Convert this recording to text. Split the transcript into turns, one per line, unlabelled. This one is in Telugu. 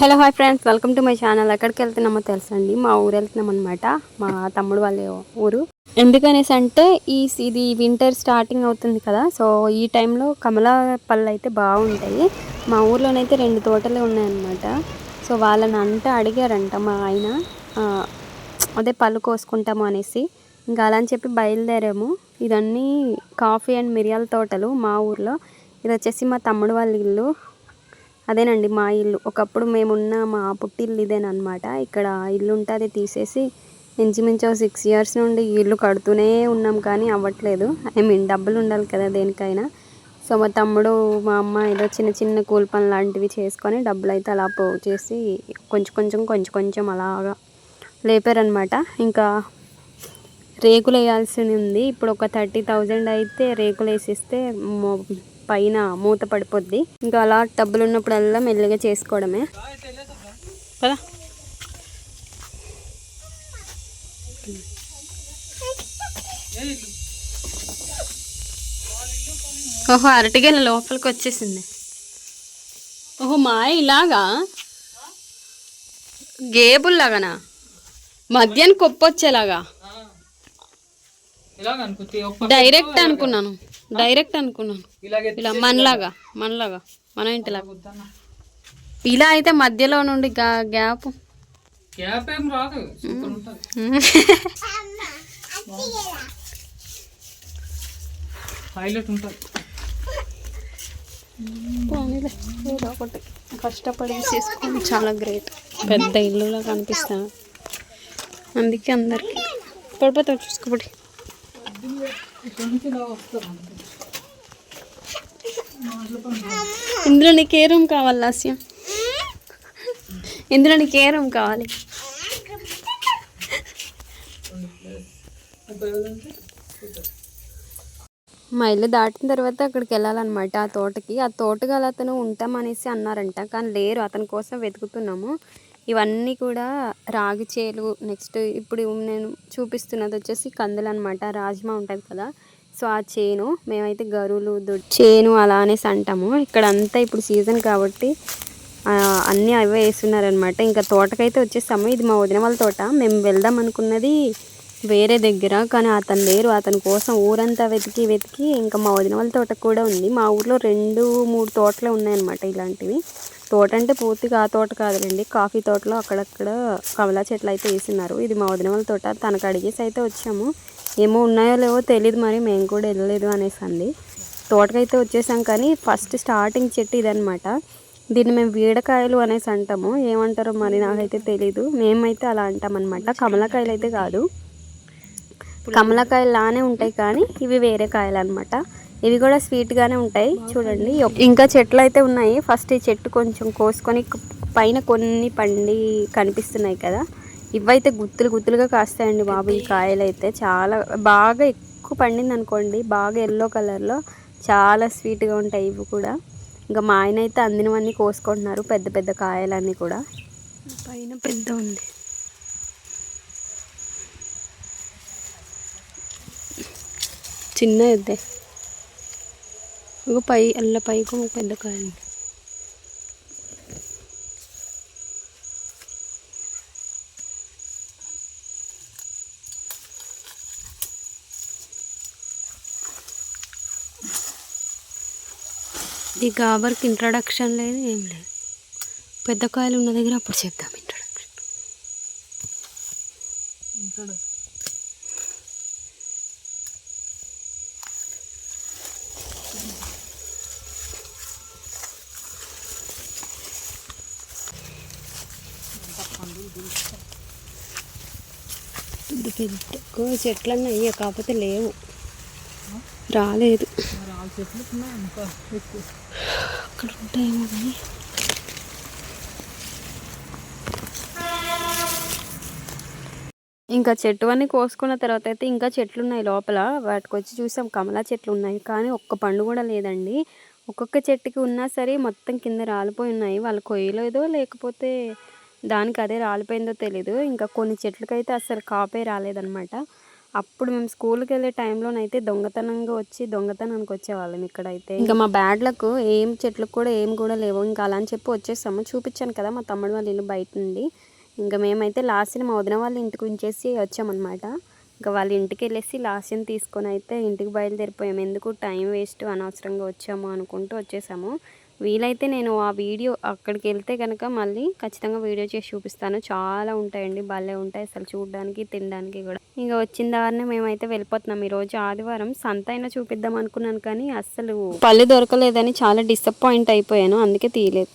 Hello hi friends. Welcome to my channel. ఎక్కడికి వెళ్తున్నామో తెలుసండి మా ఊరు వెళ్తున్నాం అనమాట మా తమ్ముడు వాళ్ళ ఊరు. ఎందుకనేసి అంటే ఈ ఇది వింటర్ స్టార్టింగ్ అవుతుంది కదా. సో ఈ టైంలో కమలా పళ్ళు అయితే బాగుంటాయి. మా ఊర్లోనైతే రెండు తోటలే ఉన్నాయన్నమాట. సో వాళ్ళని అంతా అడిగారంట మా ఆయన. అదే పళ్ళు కోసుకుంటాము అనేసి. ఇంకా అలా అని చెప్పి బయలుదేరాము. ఇదన్నీ కాఫీ అండ్ మిరియాల తోటలు మా ఊర్లో. ఇది వచ్చేసి మా తమ్ముడు వాళ్ళ ఇల్లు. అదేనండి మా ఇల్లు. ఒకప్పుడు మేమున్న మా పుట్టిల్లు ఇదేనమాట ఇక్కడ ఇల్లు ఉంటుంది తీసేసి ఇంచుమించు సిక్స్ ఇయర్స్ నుండి ఇల్లు కడుతూనే ఉన్నాం కానీ అవ్వట్లేదు. ఐ మీన్ డబ్బులు ఉండాలి కదా దేనికైనా. సో మా తమ్ముడు మా అమ్మ ఏదో చిన్న చిన్న కూలి లాంటివి చేసుకొని డబ్బులు అయితే అలా పో చేసి కొంచెం కొంచెం కొంచెం కొంచెం అలాగా లేపారనమాట ఇంకా రేకులు వేయాల్సి ఉంది ఇప్పుడు ఒక థర్టీ థౌజండ్ అయితే రేకులు వేసిస్తే పైన మూత పడిపోద్ది. ఇంకా అలా డబ్బులు ఉన్నప్పుడల్లా మెల్లగా చేసుకోవడమే. కదా ఓహో అరటిగా లోపలికి వచ్చేసింది ఓహో మాయ ఇలాగా? గేబుల్లాగానా? మధ్యాహ్నం కొప్పొచ్చేలాగా వచ్చేలాగా
ఇలాగ అనుకుంటే ఒక
డైరెక్ట్ అనుకున్నాను. డైరెక్ట్ అనుకున్నాను. ఇలా మనలాగా మనలాగా మన ఇంటిలాగా. ఇలా అయితే మధ్యలో నుండి గా- గ్యాప్.
ఏం రాదు. హైలైట్ ఉంటుంది.
ఏదో ఒకటి. కష్టపడి చేసుకొని చాలా గ్రేట్. పెద్ద ఇల్లులా కనిపిస్తాను. అందుకే అందరికి. పడిపోతావు చూసుకోబడి ఇందులో నీకు ఏ రూమ్ కావాలి లాస్యం? ఇందులో నీకు ఏ రూమ్ కావాలి? మా ఇల్లు దాటిన తర్వాత అక్కడికి వెళ్ళాలన్నమాట ఆ తోటకి. ఆ తోటగల అతను ఉంటామనేసి అన్నారంట కానీ లేరు. అతని కోసం వెతుకుతున్నాము. ఇవన్నీ కూడా రాగి చేలు నెక్స్ట్ ఇప్పుడు నేను చూపిస్తున్నది వచ్చేసి కందులు అనమాట రాజ్మా ఉంటుంది కదా. సో ఆ చేను మేమైతే గరువులు దొడ్ చేను అలా అనేసి అంటాము. ఇక్కడ అంతా ఇప్పుడు సీజన్ కాబట్టి అన్నీ అవే వేస్తున్నారనమాట ఇంకా తోటకైతే వచ్చేసాము. ఇది మా వదిన వాళ్ళ తోట. మేము వెళ్దాం అనుకున్నది వేరే దగ్గర కానీ అతను లేరు. అతని కోసం ఊరంతా వెతికి వెతికి ఇంకా మా వదిన వాళ్ళ తోట కూడా ఉంది. మా ఊర్లో రెండు మూడు తోటలే ఉన్నాయన్నమాట ఇలాంటివి. తోట అంటే పూర్తిగా ఆ తోట కాదులేండి. కాఫీ తోటలో అక్కడక్కడ కమలా చెట్లు అయితే వేసినారు. ఇది మా వదిన వాళ్ళ తోట. తనకు అడిగేసి అయితే వచ్చాము. ఏమో ఉన్నాయో లేవో తెలియదు మరి మేము కూడా వెళ్ళలేదు అనేసి అంది. తోటకైతే వచ్చేసాం కానీ ఫస్ట్ స్టార్టింగ్ చెట్టు ఇదనమాట దీన్ని మేము వీడకాయలు అనేసి అంటాము. ఏమంటారో మరి నాకైతే తెలీదు. మేమైతే అలా అంటామన్నమాట. కమలకాయలు అయితే కాదు. కమలకాయలు లానే ఉంటాయి కానీ ఇవి వేరే కాయలు అనమాట ఇవి కూడా స్వీట్గానే ఉంటాయి. చూడండి. ఇంకా చెట్లు అయితే ఉన్నాయి. ఫస్ట్ ఈ చెట్టు కొంచెం కోసుకొని పైన కొన్ని పండి కనిపిస్తున్నాయి కదా. ఇవైతే గుత్తులు గుత్తులుగా కాస్తాయండి బాబు ఈ కాయలు అయితే. చాలా బాగా ఎక్కువ పండింది అనుకోండి బాగా ఎల్లో కలర్లో చాలా స్వీట్గా ఉంటాయి ఇవి కూడా. ఇంకా మా ఆయన అయితే అందినవన్నీ కోసుకుంటున్నారు పెద్ద పెద్ద కాయలన్నీ కూడా. పైన పెద్ద ఉంది. చిన్న ఇద్దే ఒక పై అల్ల పైకి ఒక పెద్ద కాయ ఉంది ఈ గాబర్కి ఇంట్రడక్షన్ లేదు ఏం లేదు పెద్ద కాయలు ఉన్న దగ్గర అప్పుడు చెప్దాం ఇంట్రడక్షన్
ఇక్కడ
పెద్ద పెద్ద చెట్లన్నీ అయ్యా కాకపోతే లేవు. రాలేదు.
చెట్లు
అక్కడ ఉంటాయేమో కానీ ఇంకా చెట్టు అన్నీ కోసుకున్న తర్వాత అయితే ఇంకా చెట్లు ఉన్నాయి లోపల. వాటికి వచ్చి చూసాం కమలా చెట్లు ఉన్నాయి కానీ ఒక్క పండు కూడా లేదండి. ఒక్కొక్క చెట్టుకి ఉన్నా సరే మొత్తం కింద రాలిపోయి ఉన్నాయి. వాళ్ళు కొయ్యలేదో లేకపోతే దానికి అదే రాలిపోయిందో తెలీదు. ఇంకా కొన్ని చెట్లకైతే అసలు కాపే రాలేదన్నమాట. అప్పుడు మేము స్కూల్కి వెళ్ళే టైంలోనైతే దొంగతనంగా వచ్చి దొంగతనానికి వచ్చేవాళ్ళం ఇక్కడైతే. ఇంకా మా బ్యాడ్లకు ఏం చెట్లకు కూడా ఏం కూడా లేవు. ఇంకా అలా అని చెప్పి వచ్చేసాము. చూపించాను కదా మా తమ్ముడు వాళ్ళ ఇల్లు బయట నుండి. ఇంకా మేమైతే లాస్ట్ని మా వదిన వాళ్ళ ఇంటికి ఉంచేసి వచ్చామన్నమాట. ఇంకా వాళ్ళ ఇంటికి వెళ్ళేసి లాస్ట్ని తీసుకొని అయితే ఇంటికి బయలుదేరిపోయాము. ఎందుకు టైం వేస్ట్ అనవసరంగా వచ్చాము అనుకుంటూ వచ్చేసాము. వీలైతే నేను ఆ వీడియో అక్కడికి వెళ్తే కనుక మళ్ళీ ఖచ్చితంగా వీడియో చేసి చూపిస్తాను. చాలా ఉంటాయండి భలే ఉంటాయి అసలు చూడడానికి తినడానికి కూడా. ఇంకా వచ్చిన దారినే మేమైతే వెళ్ళిపోతున్నాం. ఈరోజు ఆదివారం సంత అయినా చూపిద్దాం అనుకున్నాను కానీ అస్సలు పళ్ళు దొరకలేదని చాలా డిసప్పాయింట్ అయిపోయాను. అందుకే తీయలేదు.